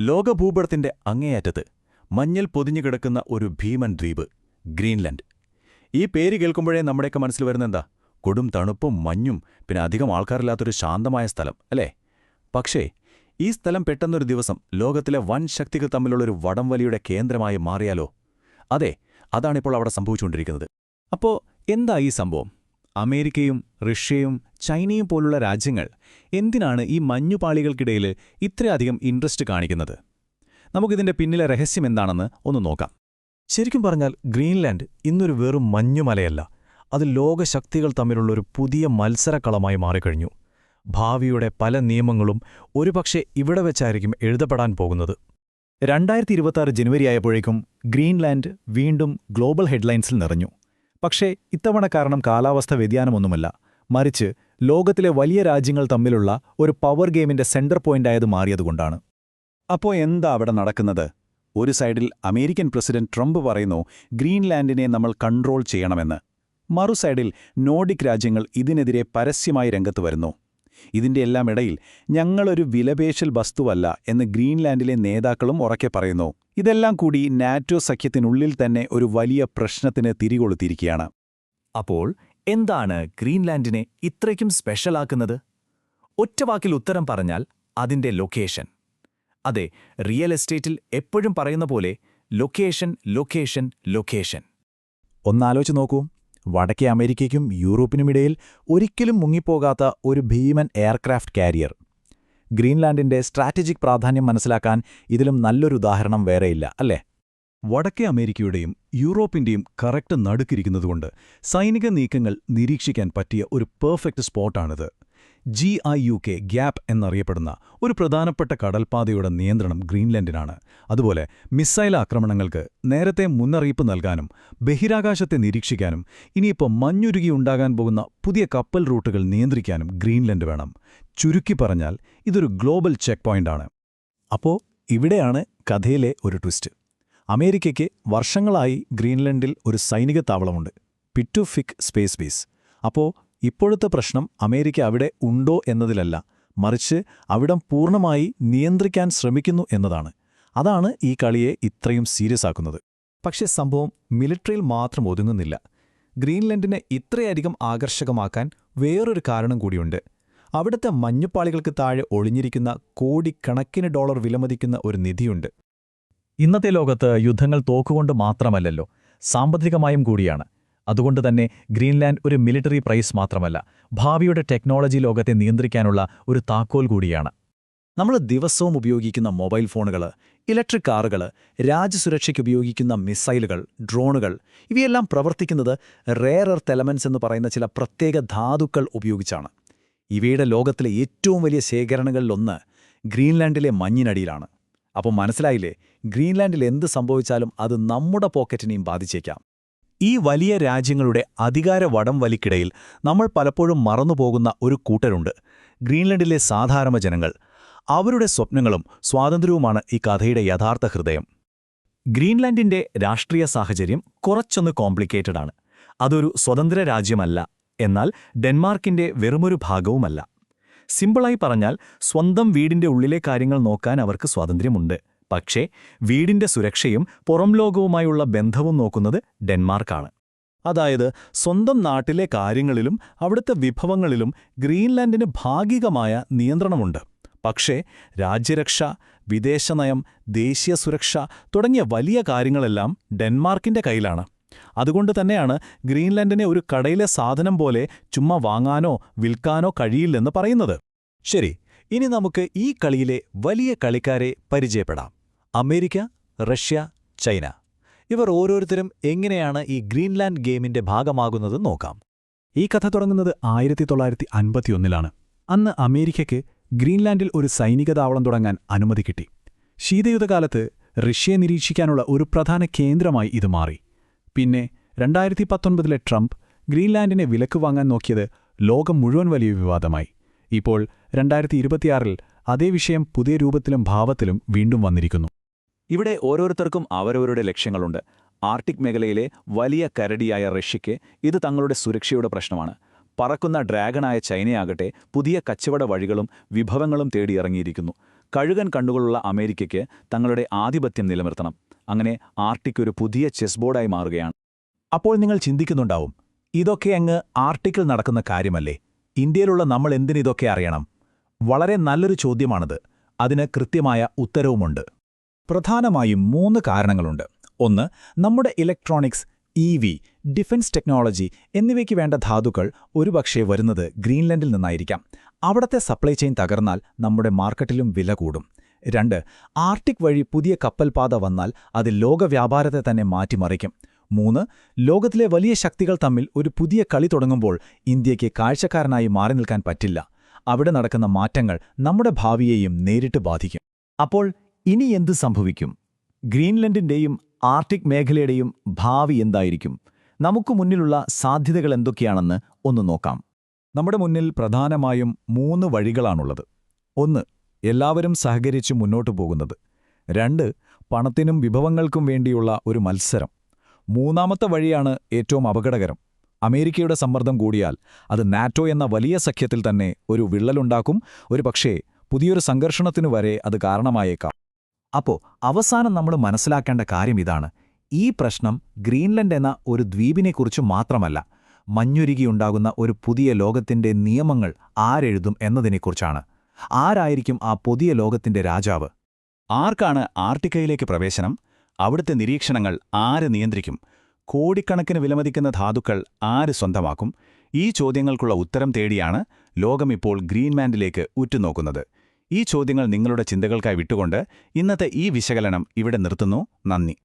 ലോകഭൂപടത്തിന്റെ അങ്ങേയറ്റത്ത് മഞ്ഞൾ പൊതിഞ്ഞുകിടക്കുന്ന ഒരു ഭീമൻ ദ്വീപ് ഗ്രീൻലൻഡ്. ഈ പേര് കേൾക്കുമ്പോഴേ നമ്മുടെയൊക്കെ മനസ്സിൽ വരുന്നെന്താ? കൊടും തണുപ്പും മഞ്ഞും പിന്നെ അധികം ആൾക്കാരില്ലാത്തൊരു ശാന്തമായ സ്ഥലം അല്ലേ? പക്ഷേ ഈ സ്ഥലം പെട്ടെന്നൊരു ദിവസം ലോകത്തിലെ വൻ ശക്തികൾ തമ്മിലുള്ളൊരു വടംവലിയുടെ കേന്ദ്രമായി മാറിയാലോ? അതെ അതാണിപ്പോൾ അവിടെ സംഭവിച്ചുകൊണ്ടിരിക്കുന്നത്. അപ്പോ എന്താ ഈ സംഭവം? അമേരിക്കയും റഷ്യയും ചൈനയും പോലുള്ള രാജ്യങ്ങൾ എന്തിനാണ് ഈ മഞ്ഞുപാളികൾക്കിടയിൽ ഇത്രയധികം ഇൻട്രസ്റ്റ് കാണിക്കുന്നത്? നമുക്കിതിന്റെ പിന്നിലെ രഹസ്യം എന്താണെന്ന് ഒന്ന് നോക്കാം. ശരിക്കും പറഞ്ഞാൽ ഗ്രീൻലാൻഡ് ഇന്നൊരു വെറും മഞ്ഞുമലയല്ല. അത് ലോകശക്തികൾ തമ്മിലുള്ള ഒരു പുതിയ മത്സരക്കളമായി മാറിക്കഴിഞ്ഞു. ഭാവിയുടെ പല നിയമങ്ങളും ഒരുപക്ഷെ ഇവിടെ വെച്ചായിരിക്കും എഴുതപ്പെടാൻ പോകുന്നത്. രണ്ടായിരത്തി ഇരുപത്താറ് ജനുവരി ആയപ്പോഴേക്കും ഗ്രീൻലാൻഡ് വീണ്ടും ഗ്ലോബൽ ഹെഡ്ലൈൻസിൽ നിറഞ്ഞു. പക്ഷേ ഇത്തവണ കാരണം കാലാവസ്ഥ വ്യതിയാനമൊന്നുമല്ല. മറിച്ച് ലോകത്തിലെ വലിയ രാജ്യങ്ങൾ തമ്മിലുള്ള ഒരു പവർ ഗെയിമിന്റെ സെന്റർ പോയിന്റായത് മാറിയതുകൊണ്ടാണ്. അപ്പോ എന്താ അവിടെ നടക്കുന്നത്? ഒരു സൈഡിൽ അമേരിക്കൻ പ്രസിഡന്റ് ട്രംപ് പറയുന്നു ഗ്രീൻലാൻഡിനെ നമ്മൾ കൺട്രോൾ ചെയ്യണമെന്ന്. മറു സൈഡിൽ നോർഡിക് രാജ്യങ്ങൾ ഇതിനെതിരെ പരസ്യമായി രംഗത്ത് വരുന്നു. ഇതിന്റെ എല്ലാം ഇടയിൽ ഞങ്ങളൊരു വിലപേശൽ വസ്തുവല്ല എന്ന് ഗ്രീൻലാൻഡിലെ നേതാക്കളും ഉറക്കെ പറയുന്നു. ഇതെല്ലാം കൂടി നാറ്റോ സഖ്യത്തിനുള്ളിൽ തന്നെ ഒരു വലിയ പ്രശ്നത്തിന് തിരികൊളുത്തിയിരിക്കുകയാണ്. അപ്പോൾ എന്താണ് ഗ്രീൻലാൻഡിനെ ഇത്രയ്ക്കും സ്പെഷ്യലാക്കുന്നത്? ഒറ്റവാക്കിൽ ഉത്തരം പറഞ്ഞാൽ അതിന്റെ ലൊക്കേഷൻ. അതെ റിയൽ എസ്റ്റേറ്റിൽ എപ്പോഴും പറയുന്ന പോലെ ലൊക്കേഷൻ ലൊക്കേഷൻ ലൊക്കേഷൻ. ഒന്നാലോചിച്ച് നോക്കൂ. വടക്കേ അമേരിക്കയ്ക്കും യൂറോപ്പിനുമിടയിൽ ഒരിക്കലും മുങ്ങിപ്പോകാത്ത ഒരു ഭീമൻ എയർക്രാഫ്റ്റ് കാരിയർ. ഗ്രീൻലാൻഡിന്റെ സ്ട്രാറ്റജിക് പ്രാധാന്യം മനസ്സിലാക്കാൻ ഇതിലും നല്ലൊരു ഉദാഹരണം വേറെയില്ല അല്ലേ? വടക്കേ അമേരിക്കയുടെയും യൂറോപ്പിന്റെയും കറക്റ്റ് നടുക്കിരിക്കുന്നതുകൊണ്ട് സൈനിക നീക്കങ്ങൾ നിരീക്ഷിക്കാൻ പറ്റിയ ഒരു perfect സ്പോട്ടാണിത്. G I U K gap എന്നറിയപ്പെടുന്ന ഒരു പ്രധാനപ്പെട്ട കടൽപാതയുടെ നിയന്ത്രണം ഗ്രീൻലൻഡിനാണ്. അതുപോലെ മിസൈൽ ആക്രമണങ്ങൾക്ക് നേരത്തെ മുന്നറിയിപ്പ് നൽകാനും ബഹിരാകാശത്തെ നിരീക്ഷിക്കാനും ഇനിയിപ്പോൾ മഞ്ഞുരുകിയുണ്ടാകാൻ പോകുന്ന പുതിയ കപ്പൽ റൂട്ടുകൾ നിയന്ത്രിക്കാനും ഗ്രീൻലൻഡ് വേണം. ചുരുക്കി പറഞ്ഞാൽ ഇതൊരു ഗ്ലോബൽ ചെക്ക് പോയിന്റാണ് അപ്പോ ഇവിടെയാണ് കഥയിലെ ഒരു ട്വിസ്റ്റ്. അമേരിക്കയ്ക്ക് വർഷങ്ങളായി ഗ്രീൻലൻഡിൽ ഒരു സൈനിക താവളമുണ്ട്. പിറ്റുഫിക് സ്പേസ് ബേസ് അപ്പോ ഇപ്പോഴത്തെ പ്രശ്നം അമേരിക്ക അവിടെ ഉണ്ടോ എന്നതിലല്ല മറിച്ച് അവിടം പൂർണമായി നിയന്ത്രിക്കാൻ ശ്രമിക്കുന്നു എന്നതാണ്. അതാണ് ഈ കളിയെ ഇത്രയും സീരിയസ് ആക്കുന്നത്. പക്ഷേ സംഭവം മിലിറ്ററിയിൽ മാത്രം ഒതുങ്ങുന്നില്ല. ഗ്രീൻലൻഡിനെ ഇത്രയധികം ആകർഷകമാക്കാൻ വേറൊരു കാരണം കൂടിയുണ്ട്. അവിടുത്തെ മഞ്ഞുപാളികൾക്ക് താഴെ ഒളിഞ്ഞിരിക്കുന്ന കോടിക്കണക്കിന് ഡോളർ വിലമതിക്കുന്ന ഒരു നിധിയുണ്ട്. ഇന്നത്തെ ലോകത്ത് യുദ്ധങ്ങൾ തോക്കുകൊണ്ട് മാത്രമല്ലല്ലോ സാമ്പത്തികമായും കൂടിയാണ്. അതുകൊണ്ട് തന്നെ ഗ്രീൻലാൻഡ് ഒരു മിലിറ്ററി പ്രൈസ് മാത്രമല്ല ഭാവിയുടെ ടെക്നോളജി ലോകത്തെ നിയന്ത്രിക്കാനുള്ള ഒരു താക്കോൽ കൂടിയാണ്. നമ്മൾ ദിവസവും ഉപയോഗിക്കുന്ന മൊബൈൽ ഫോണുകൾ ഇലക്ട്രിക് കാറുകൾ രാജ്യസുരക്ഷയ്ക്ക് ഉപയോഗിക്കുന്ന മിസൈലുകൾ ഡ്രോണുകൾ ഇവയെല്ലാം പ്രവർത്തിക്കുന്നത് എർത്ത് എലമെന്റ്സ് എന്ന് പറയുന്ന ചില പ്രത്യേക ധാതുക്കൾ ഉപയോഗിച്ചാണ്. ഇവയുടെ ലോകത്തിലെ ഏറ്റവും വലിയ ശേഖരണങ്ങളിലൊന്ന് ഗ്രീൻലാൻഡിലെ മഞ്ഞിനടിയിലാണ്. അപ്പോൾ മനസ്സിലായില്ലേ? ഗ്രീൻലാൻഡിൽ എന്ത് സംഭവിച്ചാലും അത് നമ്മുടെ പോക്കറ്റിനെയും ബാധിച്ചേക്കാം. ഈ വലിയ രാജ്യങ്ങളുടെ അധികാര വടം വലിക്കിടയിൽ നമ്മൾ പലപ്പോഴും മറന്നുപോകുന്ന ഒരു കൂട്ടരുണ്ട്. ഗ്രീൻലൻഡിലെ സാധാരണ ജനങ്ങൾ. അവരുടെ സ്വപ്നങ്ങളും സ്വാതന്ത്ര്യവുമാണ് ഈ കഥയുടെ യഥാർത്ഥ ഹൃദയം. ഗ്രീൻലാൻഡിന്റെ രാഷ്ട്രീയ സാഹചര്യം കുറച്ചൊന്ന് കോംപ്ലിക്കേറ്റഡാണ്. അതൊരു സ്വതന്ത്ര രാജ്യമല്ല. എന്നാൽ ഡെൻമാർക്കിന്റെ വെറുമൊരു ഭാഗവുമല്ല. സിമ്പിളായി പറഞ്ഞാൽ സ്വന്തം വീടിന്റെ ഉള്ളിലെ കാര്യങ്ങൾ നോക്കാൻ അവർക്ക് സ്വാതന്ത്ര്യമുണ്ട്. പക്ഷേ വീടിന്റെ സുരക്ഷയും പുറം ലോകവുമായുള്ള ബന്ധവും നോക്കുന്നത് ഡെൻമാർക്കാണ്. അതായത് സ്വന്തം നാട്ടിലെ കാര്യങ്ങളിലും അവിടുത്തെ വിഭവങ്ങളിലും ഗ്രീൻലാൻഡിന് ഭാഗികമായ നിയന്ത്രണമുണ്ട്. പക്ഷേ രാജ്യരക്ഷ വിദേശനയം ദേശീയ സുരക്ഷ തുടങ്ങിയ വലിയ കാര്യങ്ങളെല്ലാം ഡെൻമാർക്കിന്റെ കയ്യിലാണ്. അതുകൊണ്ട് തന്നെയാണ് ഗ്രീൻലാൻഡിനെ ഒരു കടയിലെ സാധനം പോലെ ചുമ്മാ വാങ്ങാനോ വിൽക്കാനോ കഴിയില്ലെന്ന് പറയുന്നത്. ശരി ഇനി നമുക്ക് ഈ കളിയിലെ വലിയ കളിക്കാരെ പരിചയപ്പെടാം. America Russia China. ഇവർ ഓരോരുത്തരും എങ്ങനെയാണ് ഈ ഗ്രീൻലാൻഡ് ഗെയിമിന്റെ ഭാഗമാകുന്നത് നോക്കാം. ഈ കഥ തുടങ്ങുന്നത് ആയിരത്തി തൊള്ളായിരത്തി അൻപത്തിയൊന്നിലാണ് അന്ന് അമേരിക്കയ്ക്ക് ഗ്രീൻലാൻഡിൽ ഒരു സൈനിക താവളം തുടങ്ങാൻ അനുമതി കിട്ടി. ശീതയുദ്ധകാലത്ത് റഷ്യയെ നിരീക്ഷിക്കാനുള്ള ഒരു പ്രധാന കേന്ദ്രമായി ഇത് മാറി. പിന്നെ രണ്ടായിരത്തി പത്തൊൻപതിലെ ട്രംപ് ഗ്രീൻലാൻഡിനെ വിലക്ക് വാങ്ങാൻ നോക്കിയത് ലോകം മുഴുവൻ വലിയ വിവാദമായി. ഇപ്പോൾ രണ്ടായിരത്തി ഇരുപത്തിയാറിൽ അതേ വിഷയം പുതിയ രൂപത്തിലും ഭാവത്തിലും വീണ്ടും വന്നിരിക്കുന്നു. ഇവിടെ ഓരോരുത്തർക്കും അവരവരുടെ ലക്ഷ്യങ്ങളുണ്ട്. ആർട്ടിക് മേഖലയിലെ വലിയ കരടിയായ റഷ്യയ്ക്ക് ഇത് തങ്ങളുടെ സുരക്ഷയുടെ പ്രശ്നമാണ്. പറക്കുന്ന ഡ്രാഗണായ ചൈനയാകട്ടെ പുതിയ കച്ചവട വഴികളും വിഭവങ്ങളും തേടിയിറങ്ങിയിരിക്കുന്നു. കഴുകൻ കണ്ണുകളുള്ള അമേരിക്കയ്ക്ക് തങ്ങളുടെ ആധിപത്യം നിലനിർത്തണം. അങ്ങനെ ആർട്ടിക് ഒരു പുതിയ ചെസ് ബോർഡായി മാറുകയാണ്. അപ്പോൾ നിങ്ങൾ ചിന്തിക്കുന്നുണ്ടാവും ഇതൊക്കെ അങ്ങ് ആർട്ടിക്കിൽ നടക്കുന്ന കാര്യമല്ലേ? ഇന്ത്യയിലുള്ള നമ്മൾ എന്തിനിതൊക്കെ അറിയണം? വളരെ നല്ലൊരു ചോദ്യമാണത്. അതിന് കൃത്യമായ ഉത്തരവുമുണ്ട്. പ്രധാനമായും മൂന്ന് കാരണങ്ങളുണ്ട്. ഒന്ന് നമ്മുടെ electronics E V defence technology എന്നിവയ്ക്ക് വേണ്ട ധാതുക്കൾ ഒരുപക്ഷെ വരുന്നത് ഗ്രീൻലൻഡിൽ നിന്നായിരിക്കാം. അവിടത്തെ സപ്ലൈ ചെയിൻ തകർന്നാൽ നമ്മുടെ മാർക്കറ്റിലും വില കൂടും. രണ്ട് ആർട്ടിക് വഴി പുതിയ കപ്പൽപാത വന്നാൽ അത് ലോകവ്യാപാരത്തെ തന്നെ മാറ്റിമറിക്കും. മൂന്ന് ലോകത്തിലെ വലിയ ശക്തികൾ തമ്മിൽ ഒരു പുതിയ കളി തുടങ്ങുമ്പോൾ ഇന്ത്യയ്ക്ക് കാഴ്ചക്കാരനായി മാറി നിൽക്കാൻ പറ്റില്ല. അവിടെ നടക്കുന്ന മാറ്റങ്ങൾ നമ്മുടെ ഭാവിയെയും നേരിട്ട് ബാധിക്കും. അപ്പോൾ ഇനി എന്ത് സംഭവിക്കും? ഗ്രീൻലൻഡിന്റെയും ആർട്ടിക് മേഖലയുടെയും ഭാവി എന്തായിരിക്കും? നമുക്ക് മുന്നിലുള്ള സാധ്യതകൾ എന്തൊക്കെയാണെന്ന് ഒന്ന് നോക്കാം. നമ്മുടെ മുന്നിൽ പ്രധാനമായും മൂന്ന് വഴികളാണുള്ളത്. ഒന്ന് എല്ലാവരും സഹകരിച്ച് മുന്നോട്ടു പോകുന്നത്. രണ്ട് പണത്തിനും വിഭവങ്ങൾക്കും വേണ്ടിയുള്ള ഒരു മത്സരം. മൂന്നാമത്തെ വഴിയാണ് ഏറ്റവും അപകടകരം. അമേരിക്കയുടെ സമ്മർദ്ദം കൂടിയാൽ അത് നാറ്റോ എന്ന വലിയ സഖ്യത്തിൽ തന്നെ ഒരു വിള്ളലുണ്ടാക്കും. ഒരു പക്ഷേ പുതിയൊരു സംഘർഷണത്തിനു വരെ അത് കാരണമായേക്കാം. അപ്പോൾ അവസാനം നമ്മൾ മനസ്സിലാക്കേണ്ട കാര്യം ഇതാണ്. ഈ പ്രശ്നം ഗ്രീൻലൻഡ് എന്ന ഒരു ദ്വീപിനെക്കുറിച്ച് മാത്രമല്ല മഞ്ഞുരുകിയുണ്ടാകുന്ന ഒരു പുതിയ ലോകത്തിന്റെ നിയമങ്ങൾ ആരെഴുതും എന്നതിനെക്കുറിച്ചാണ്. ആരായിരിക്കും ആ പുതിയ ലോകത്തിന്റെ രാജാവ്? ആർക്കാണ് ആർട്ടിക്കയിലേക്ക് പ്രവേശനം? അവിടുത്തെ നിരീക്ഷണങ്ങൾ ആര് നിയന്ത്രിക്കും? കോടിക്കണക്കിന് വിലമതിക്കുന്ന ധാതുക്കൾ ആര് സ്വന്തമാക്കും? ഈ ചോദ്യങ്ങൾക്കുള്ള ഉത്തരം തേടിയാണ് ലോകം ഇപ്പോൾ ഗ്രീൻലാൻഡിലേക്ക് ഉറ്റുനോക്കുന്നത്. ഈ ചോദ്യങ്ങൾ നിങ്ങളുടെ ചിന്തകൾക്കായി വിട്ടുകൊണ്ട് ഇന്നത്തെ ഈ വിശകലനം ഇവിടെ നിർത്തുന്നു. നന്ദി.